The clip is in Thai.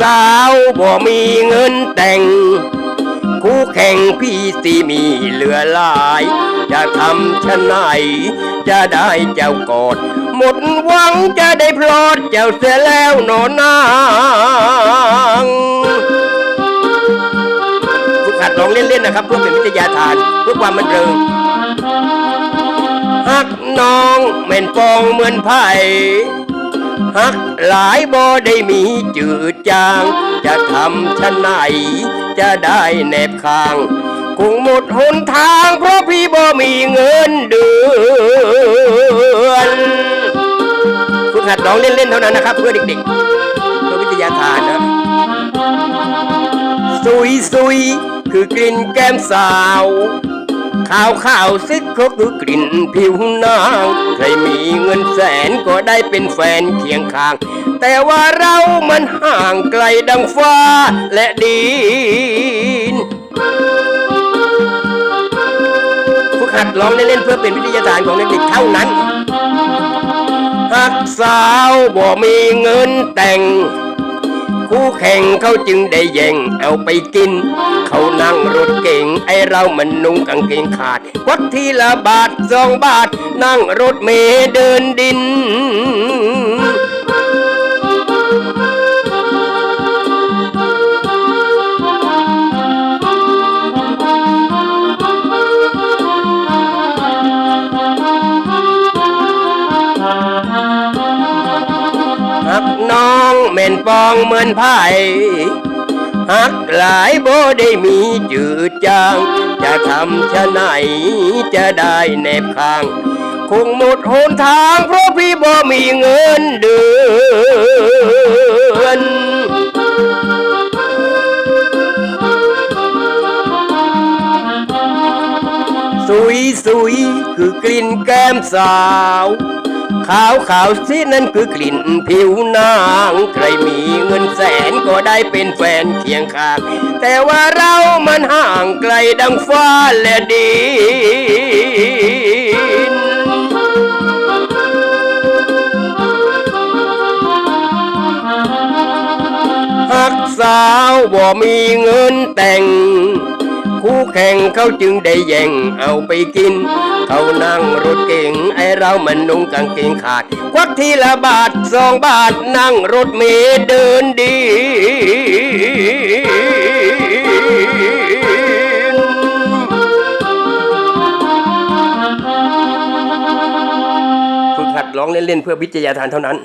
สาวบ่มีเงินแต่ง คู่แข่งพี่สิมีเหลือหลาย จะทำชะไหน จะได้เจ้ากอด หมดหวังจะได้พลอดเจ้าเสียแล้วหนอนางฝึกหัดร้องเล่นๆนะครับเพื่อเป็นวิทยาทานเพื่อความบันเทิงฮักน้องแม่นปองเหมือนไผ่ ฮักหลายบ่ได้มีจืดจาง จะทำชะไหน จะได้แนบคาง คงหมดหนทางเพราะพี่บ่มีเงินเดือนฝึกหัดร้องเล่นๆเท่านั้นนะครับ เพื่อเด็กๆเพื่อวิทยาทานนะซุยซุยคือกลิ่นแก้มสาว ข่าวข่าวซิกก็คือกลิ่นผิวนางใครมีเงินแสนก็ได้เป็นแฟนเคียงข้าง แต่ว่าเรามันห่างไกลดังฟ้าและดินฝึกหัดร้องเล่นๆเพื่อเป็นวิทยาทานของเด็กๆเท่านั้น หักสาวบ่มีเงินแต่ง คู่แข่งเขาจึงได้แย่งเอาไปกิน เขานั่งรถเก่ง ไอเรามันนุ่งกางเกงขาดวัดทีละบาทสองบาท นั่งรถเมล์เดินดิน น้องแม่นปองเหมือนไผ่หักหลายโบได้มีจืดจาง จะทำชะไหนจะได้แนบข้าง คงหมดหนทางเพราะพี่บ่มีเงินเดือนสุยสุยคือกลิ่นแก้มสาว ขาวขาวสินั่นคือกลิ่นผิวนางใครมีเงินแสนก็ได้เป็นแฟนเคียงข้างแต่ว่าเรามันห่างไกลดังฟ้าและดินหักสาวบ่มีเงินแต่ง คู่แข่งเขาจึงได้แย่งเอาไปกิน เขานั่งรถเก่งไอเรามันนุ่งกางเกงขาด ควักทีละบาทสองบาทนั่งรถเมล์เดินดินฝึกหัดร้องเล่นๆเพื่อวิทยาทานเท่านั้น